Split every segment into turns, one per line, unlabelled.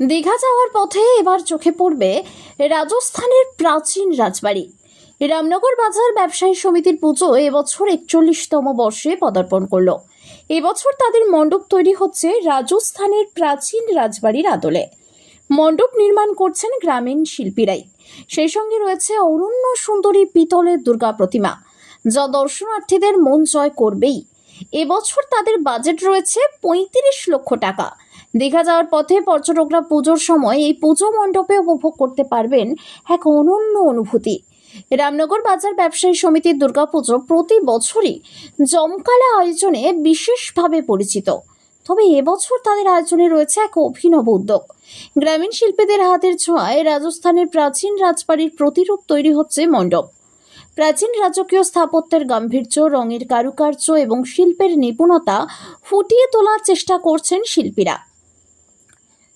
দীঘা যাওয়ার পথে এবার চোখে পড়বে রাজস্থানের প্রাচীন রাজবাড়ি। রামনগর বাজার ব্যবসায়ী সমিতির পুজো এবছর একচল্লিশতম বর্ষে পদার্পণ করল। এবছর তাদের মণ্ডপ তৈরি হচ্ছে রাজস্থানের প্রাচীন রাজবাড়ির আদলে। মণ্ডপ নির্মাণ করছেন গ্রামীণ শিল্পীরাই। সেই সঙ্গে রয়েছে অনন্য সুন্দরী পিতলের দুর্গা প্রতিমা, যা দর্শনার্থীদের মন জয় করবেই। এবছর তাদের বাজেট রয়েছে পঁয়ত্রিশ লক্ষ টাকা। দীঘা যাওয়ার পথে পর্যটকরা পুজোর সময় এই পুজো মণ্ডপে উপভোগ করতে পারবেন এক অনন্য অনুভূতি। রামনগর বাজার ব্যবসায়ী সমিতির দুর্গাপুজো প্রতি বছরই জমকালা আয়োজনে বিশেষভাবে পরিচিত। তবে এবছর তাদের আয়োজনে রয়েছে এক অভিনব উদ্যোগ। গ্রামীণ শিল্পীদের হাতের ছোঁয়ায় রাজস্থানের প্রাচীন রাজবাড়ির প্রতিরূপ তৈরি হচ্ছে মণ্ডপ। প্রাচীন রাজকীয় স্থাপত্যের গাম্ভীর্য, রঙের কারুকার্য এবং শিল্পের নিপুণতা ফুটিয়ে তোলার চেষ্টা করছেন শিল্পীরা।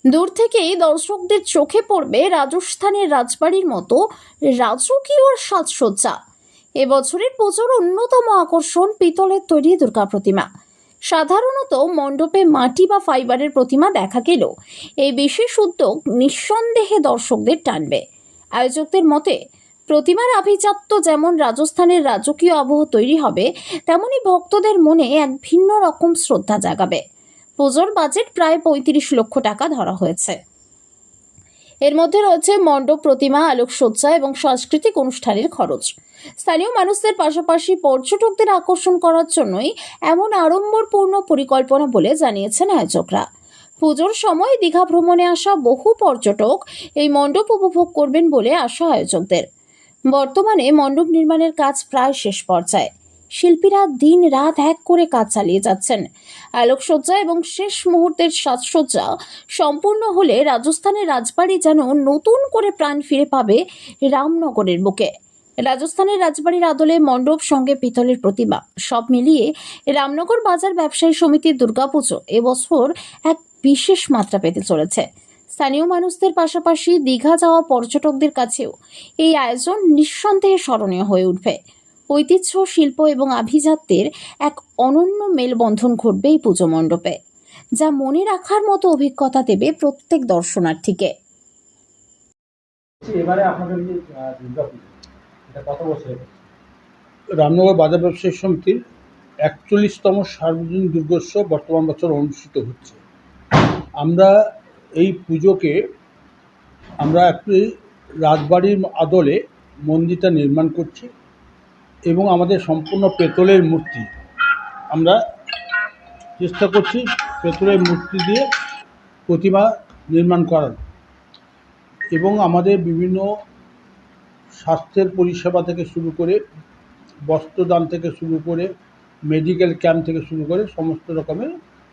দূর থেকেই দর্শকদের চোখে পড়বে রাজস্থানের রাজবাড়ির মতো রাজকীয় সাজসজ্জা। এবছরের পুজোর অন্যতম আকর্ষণ পিতলের তৈরি দুর্গা প্রতিমা। সাধারণত মণ্ডপে মাটি বা ফাইবারের প্রতিমা দেখা গেলেও এই বিশেষ উদ্যোগ নিঃসন্দেহে দর্শকদের টানবে। আয়োজকদের মতে, প্রতিমার আভিজাত্য যেমন রাজস্থানের রাজকীয় আবহ তৈরি হবে, তেমনি ভক্তদের মনে এক ভিন্ন রকম শ্রদ্ধা জাগাবে। পুজোর বাজেট প্রায় পঁয়ত্রিশ লক্ষ টাকা ধরা হয়েছে। এর মধ্যে রয়েছে মণ্ডপ, প্রতিমা, আলোকসজ্জা এবং সাংস্কৃতিক অনুষ্ঠানের খরচ। স্থানীয় মানুষদের পাশাপাশি পর্যটকদের আকর্ষণ করার জন্যই এমন আড়ম্বরপূর্ণ পরিকল্পনা বলে জানিয়েছেন আয়োজকরা। পুজোর সময় দীঘা ভ্রমণে আসা বহু পর্যটক এই মণ্ডপ উপভোগ করবেন বলে আশা আয়োজকদের। বর্তমানে মণ্ডপ নির্মাণের কাজ প্রায় শেষ পর্যায়ে। শিল্পীরা দিন রাত এক করে কাজ চালিয়ে যাচ্ছেন। আলোকসজ্জা এবং শেষ মুহূর্তের সাজসজ্জা সম্পূর্ণ হলে রাজস্থানের রাজবাড়ি যেন নতুন করে প্রাণ ফিরে পাবে রামনগরের বুকে। রাজস্থানের রাজবাড়ির আদলে মণ্ডপ সঙ্গে পিতলের প্রতিমা, সব মিলিয়ে রামনগর বাজার ব্যবসায়ী সমিতির দুর্গাপুজো এবছর এক বিশেষ মাত্রা পেতে চলেছে। স্থানীয় মানুষদের পাশাপাশি দীঘা যাওয়া পর্যটকদের কাছেও এই আয়োজন নিঃসন্দেহে স্মরণীয় হয়ে উঠবে। ঐতিহ্য শিল্প এবং আভিজাত্যের এক অনন্য মেলবন্ধন ঘটবে এই পুজো মণ্ডপে যা মনে রাখার মতো অভিজ্ঞতা দেবে প্রত্যেক দর্শনার্থীকে।
বলছি, এবারে আপনাদের যে এটা কত বছর
রামনগর বাজার ব্যবসায়ী সমিতির একচল্লিশতম সার্বজনীন দুর্গোৎসব বর্তমান বছর অনুষ্ঠিত হচ্ছে। আমরা এই পুজোকে আমরা একটি রাজবাড়ির আদলে মন্দিরটা নির্মাণ করছি। এবং আমাদের সম্পূর্ণ পেতলের মূর্তি। আমরা চেষ্টা করছি পেতলের মূর্তি দিয়ে প্রতিমা নির্মাণ করার। এবং আমাদের বিভিন্ন স্বাস্থ্যের পরিষেবা থেকে শুরু করে বস্ত্রদান থেকে শুরু করে মেডিকেল ক্যাম্প থেকে শুরু করে সমস্ত রকমের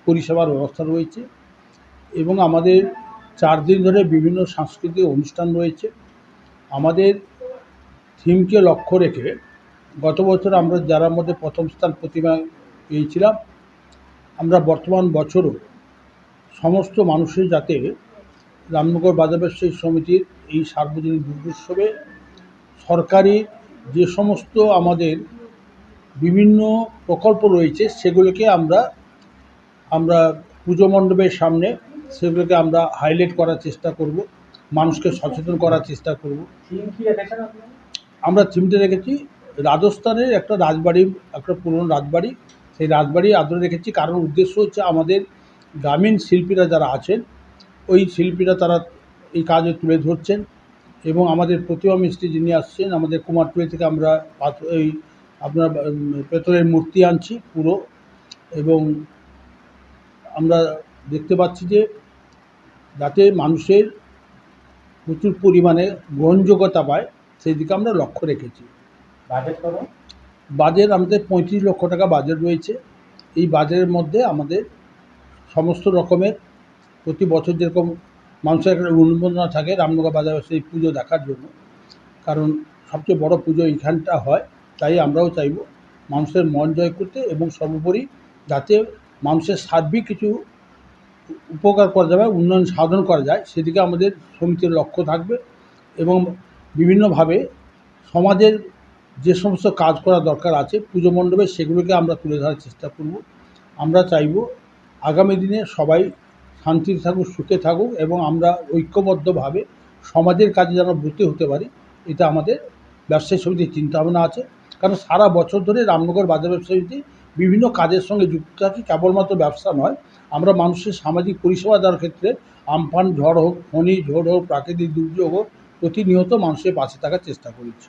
পরিষেবার ব্যবস্থা রয়েছে। এবং আমাদের চার দিন ধরে বিভিন্ন সাংস্কৃতিক অনুষ্ঠান রয়েছে। আমাদের থিমকে লক্ষ্য রেখে গত বছর আমরা যারা মধ্যে প্রথম স্থান প্রতিমা পেয়েছিলাম, আমরা বর্তমান বছরও সমস্ত মানুষের যাতে রামনগর বাজার ব্যবসায়ী সমিতির এই সার্বজনীন দুর্গোৎসবে সরকারি যে সমস্ত আমাদের বিভিন্ন প্রকল্প রয়েছে, সেগুলোকে আমরা আমরা পুজো মণ্ডপের সামনে সেগুলোকে আমরা হাইলাইট করার চেষ্টা করব, মানুষকে সচেতন করার চেষ্টা করব। আমরা থিমটা রেখেছি রাজস্থানের একটা রাজবাড়ি, একটা পুরনো রাজবাড়ি। সেই রাজবাড়ি আদরে রেখেছি। কারণ উদ্দেশ্য হচ্ছে আমাদের গ্রামীণ শিল্পীরা যারা আছেন, ওই শিল্পীরা তারা এই কাজে তুলে ধরছেন এবং আমাদের প্রতিমা মিস্ত্রি যিনি আসছেন, আমাদের কুমারটুলি থেকে আমরা এই আপনার পেতলের মূর্তি আনছি পুরো এবং আমরা দেখতে পাচ্ছি যে যাতে মানুষের প্রচুর পরিমাণে গ্রহণযোগ্যতা পায়, সেই দিকে আমরা লক্ষ্য রেখেছি।
বাজেট
বাজেট আমাদের পঁয়ত্রিশ লক্ষ টাকা বাজেট রয়েছে। এই বাজারের মধ্যে আমাদের সমস্ত রকমের প্রতি বছর যেরকম মানুষের একটা উন্মাদনা থাকে রামনগর বাজারে সেই পুজো দেখার জন্য। কারণ সবচেয়ে বড় পুজো এইখানটা হয়, তাই আমরাও চাইব মানুষের মন জয় করতে এবং সর্বোপরি যাতে মানুষের সার্বিক কিছু উপকার করা যাবে উন্নয়ন সাধন করা যায়, সেদিকে আমাদের সমিতির লক্ষ্য থাকবে এবং বিভিন্নভাবে সমাজের যে সমস্ত কাজ করা দরকার আছে, পুজো মণ্ডপে সেগুলোকে আমরা তুলে ধরার চেষ্টা করব। আমরা চাইব আগামী দিনে সবাই শান্তিতে থাকুক, সুখে থাকুক এবং আমরা ঐক্যবদ্ধভাবে সমাজের কাজে যেন ব্রতী হতে পারি, এটা আমাদের ব্যবসায়ী সমিতির চিন্তাভাবনা আছে। কারণ সারা বছর ধরে রামনগর বাজার ব্যবসায়ী সমিতি বিভিন্ন কাজের সঙ্গে যুক্ত থাকি কেবলমাত্র ব্যবসা নয়। আমরা মানুষের সামাজিক পরিষেবা দেওয়ার ক্ষেত্রে আমফান ঝড় হোক ফণি ঝড় হোক, প্রাকৃতিক দুর্যোগ হোক, প্রতিনিয়ত মানুষের পাশে থাকার চেষ্টা করেছি।